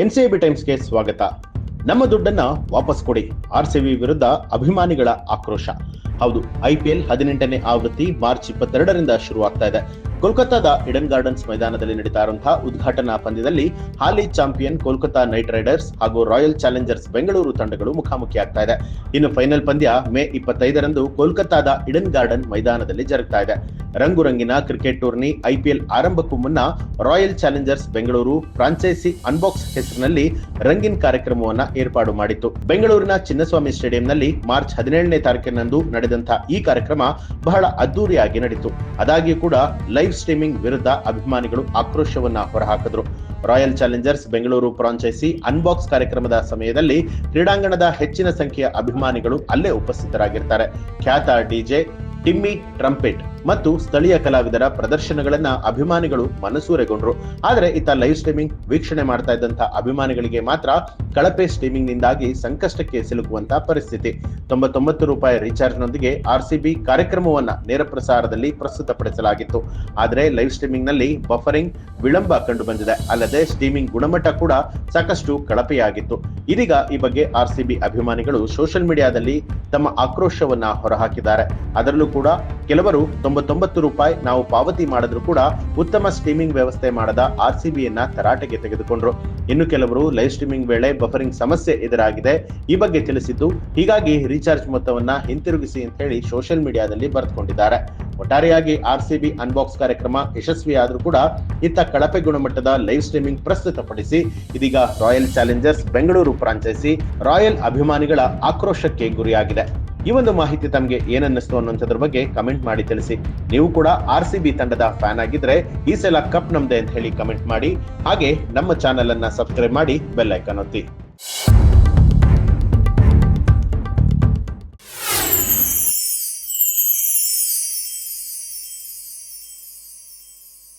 NCB ಟೈಮ್ಸ್ಗೆ ಸ್ವಾಗತ. ನಮ್ಮ ದುಡ್ಡನ್ನ ವಾಪಸ್ ಕೊಡಿ. ಆರ್ ಸಿ ಬಿ ವಿರುದ್ಧ ಅಭಿಮಾನಿಗಳ ಆಕ್ರೋಶ. ಹೌದು ಐಪಿಎಲ್ ಹದಿನೆಂಟನೇ ಆವೃತ್ತಿ ಮಾರ್ಚ್ ಇಪ್ಪತ್ತೆರಡರಿಂದ ಶುರುವಾಗ್ತಾ ಇದೆ. ಕೋಲ್ಕತ್ತಾದ ಇಡನ್ ಗಾರ್ಡನ್ಸ್ ಮೈದಾನದಲ್ಲಿ ನಡೀತಾ ಇರುವಂತಹ ಉದ್ಘಾಟನಾ ಪಂದ್ಯದಲ್ಲಿ ಹಾಲಿ ಚಾಂಪಿಯನ್ ಕೋಲ್ಕತಾ ನೈಟ್ ರೈಡರ್ಸ್ ಹಾಗೂ ರಾಯಲ್ ಚಾಲೆಂಜರ್ಸ್ ಬೆಂಗಳೂರು ತಂಡಗಳು ಮುಖಾಮುಖಿ ಆಗ್ತಾ ಇದೆ. ಇನ್ನು ಫೈನಲ್ ಪಂದ್ಯ ಮೇ ಇಪ್ಪತ್ತೈದರಂದು ಕೋಲ್ಕತ್ತಾದ ಇಡನ್ ಗಾರ್ಡನ್ ಮೈದಾನದಲ್ಲಿ ಜರುಗ್ತಾ ಇದೆ ರಂಗುರಂಗಿನ ಕ್ರಿಕೆಟ್ ಟೂರ್ನಿ ಐಪಿಎಲ್ ಆರಂಭಕ್ಕೂ ಮುನ್ನ royal challengers Bengaluru franchise unbox ಹೆಸರಿನಲ್ಲಿ ರಂಗಿನ್ ಕಾರ್ಯಕ್ರಮವನ್ನ ಏರ್ಪಾಡು ಮಾಡಿತ್ತು. ಬೆಂಗಳೂರಿನ ಚಿನ್ನಸ್ವಾಮಿ ಸ್ಟೇಡಿಯಂನಲ್ಲಿ ಮಾರ್ಚ್ ಹದಿನೇಳನೇ ತಾರೀಕಿನಂದು ನಡೆದಂತಹ ಈ ಕಾರ್ಯಕ್ರಮ ಬಹಳ ಅದ್ದೂರಿಯಾಗಿ ನಡೆಯಿತು ಆದಾಗ್ಯೂ ಕೂಡ ಲೈವ್ ಸ್ಟ್ರೀಮಿಂಗ್ ವಿರುದ್ಧ ಅಭಿಮಾನಿಗಳು ಆಕ್ರೋಶವನ್ನ ಹೊರಹಾಕಿದ್ರು. Royal challengers Bengaluru franchise unbox ಕಾರ್ಯಕ್ರಮದ ಸಮಯದಲ್ಲಿ ಕ್ರೀಡಾಂಗಣದ ಹೆಚ್ಚಿನ ಸಂಖ್ಯೆಯ ಅಭಿಮಾನಿಗಳು ಅಲ್ಲೇ ಉಪಸ್ಥಿತರಾಗಿರ್ತಾರೆ. ಖ್ಯಾತ ಡಿಜೆ ಟಿಮ್ಮಿ ಟ್ರಂಪೆಟ್. ಮತ್ತು ಸ್ಥಳೀಯ ಕಲಾವಿದರ ಪ್ರದರ್ಶನಗಳನ್ನ ಅಭಿಮಾನಿಗಳು ಮನಸೂರೆಗೊಂಡ್ರು. ಆದರೆ ಇತ್ತ ಲೈವ್ ಸ್ಟ್ರೀಮಿಂಗ್ ವೀಕ್ಷಣೆ ಮಾಡ್ತಾ ಇದ್ದಂತಹ ಅಭಿಮಾನಿಗಳಿಗೆ ಮಾತ್ರ ಕಳಪೆ ಸ್ಟ್ರೀಮಿಂಗ್ ನಿಂದಾಗಿ ಸಂಕಷ್ಟಕ್ಕೆ ಸಿಲುಕುವಂತಹ ಪರಿಸ್ಥಿತಿ. ತೊಂಬತ್ತೊಂಬತ್ತು ರೂಪಾಯಿ ರೀಚಾರ್ಜ್ನೊಂದಿಗೆ ಬಿ ಕಾರ್ಯಕ್ರಮವನ್ನ ನೇರ ಪ್ರಸಾರದಲ್ಲಿ ಪ್ರಸ್ತುತಪಡಿಸಲಾಗಿತ್ತು. ಆದರೆ ಲೈವ್ ಸ್ಟ್ರೀಮಿಂಗ್ನಲ್ಲಿ ಬಫರಿಂಗ್ ವಿಳಂಬ ಕಂಡು ಬಂದಿದೆ ಅಲ್ಲದೆ ಸ್ಟ್ರೀಮಿಂಗ್ ಗುಣಮಟ್ಟ ಕೂಡ ಸಾಕಷ್ಟು ಕಳಪೆಯಾಗಿತ್ತು. ಇದೀಗ ಈ ಬಗ್ಗೆ ಆರ್ ಸಿ ಬಿ ಅಭಿಮಾನಿಗಳು ಸೋಷಿಯಲ್ ಮೀಡಿಯಾದಲ್ಲಿ ತಮ್ಮ ಆಕ್ರೋಶವನ್ನ ಹೊರಹಾಕಿದ್ದಾರೆ. ಅದರಲ್ಲೂ ಕೂಡ ಕೆಲವರು ತೊಂಬತ್ತೊಂಬತ್ತು ರೂಪಾಯಿ ನಾವು ಪಾವತಿ ಮಾಡಿದ್ರು ಕೂಡ ಉತ್ತಮ ಸ್ಟ್ರೀಮಿಂಗ್ ವ್ಯವಸ್ಥೆ ಮಾಡದ ಆರ್ ಸಿಬಿಯನ್ನ ತರಾಟೆಗೆ ತೆಗೆದುಕೊಂಡ್ರು. ಇನ್ನು ಕೆಲವರು ಲೈವ್ ಸ್ಟ್ರೀಮಿಂಗ್ ವೇಳೆ ಬಫರಿಂಗ್ ಸಮಸ್ಯೆ ಎದುರಾಗಿದೆ. ಈ ಬಗ್ಗೆ ತಿಳಿಸಿದ್ದು, ಹೀಗಾಗಿ ರೀಚಾರ್ಜ್ ಮೊತ್ತವನ್ನ ಹಿಂತಿರುಗಿಸಿ ಅಂತ ಹೇಳಿ ಸೋಷಿಯಲ್ ಮೀಡಿಯಾದಲ್ಲಿ ಬರೆದುಕೊಂಡಿದ್ದಾರೆ. ಒಟ್ಟಾರೆಯಾಗಿ ಆರ್ ಸಿಬಿ ಅನ್ಬಾಕ್ಸ್ ಕಾರ್ಯಕ್ರಮ ಯಶಸ್ವಿಯಾದರೂ ಕೂಡ ಇತ್ತ ಕಳಪೆ ಗುಣಮಟ್ಟದ ಲೈವ್ ಸ್ಟ್ರೀಮಿಂಗ್ ಪ್ರಸ್ತುತಪಡಿಸಿ, ಇದೀಗ Royal Challengers Bengaluru franchise Royal ಅಭಿಮಾನಿಗಳ ಆಕ್ರೋಶಕ್ಕೆ ಗುರಿಯಾಗಿದೆ. ಈ ಒಂದು ಮಾಹಿತಿ ತಮಗೆ ಏನನ್ನಿಸ್ತು ಅನ್ನೋಂಥದ್ರ ಬಗ್ಗೆ ಕಮೆಂಟ್ ಮಾಡಿ ತಿಳಿಸಿ. ನೀವು ಕೂಡ ಆರ್ ಸಿ ಬಿ ತಂಡದ ಫ್ಯಾನ್ ಆಗಿದ್ರೆ ಈ ಸಲ ಕಪ್ ನಮ್ದೆ ಅಂತ ಹೇಳಿ ಕಮೆಂಟ್ ಮಾಡಿ. ಹಾಗೆ ನಮ್ಮ ಚಾನೆಲ್ ಅನ್ನ ಸಬ್ಸ್ಕ್ರೈಬ್ ಮಾಡಿ ಬೆಲ್ ಐಕಾನ್ ಒತ್ತಿ.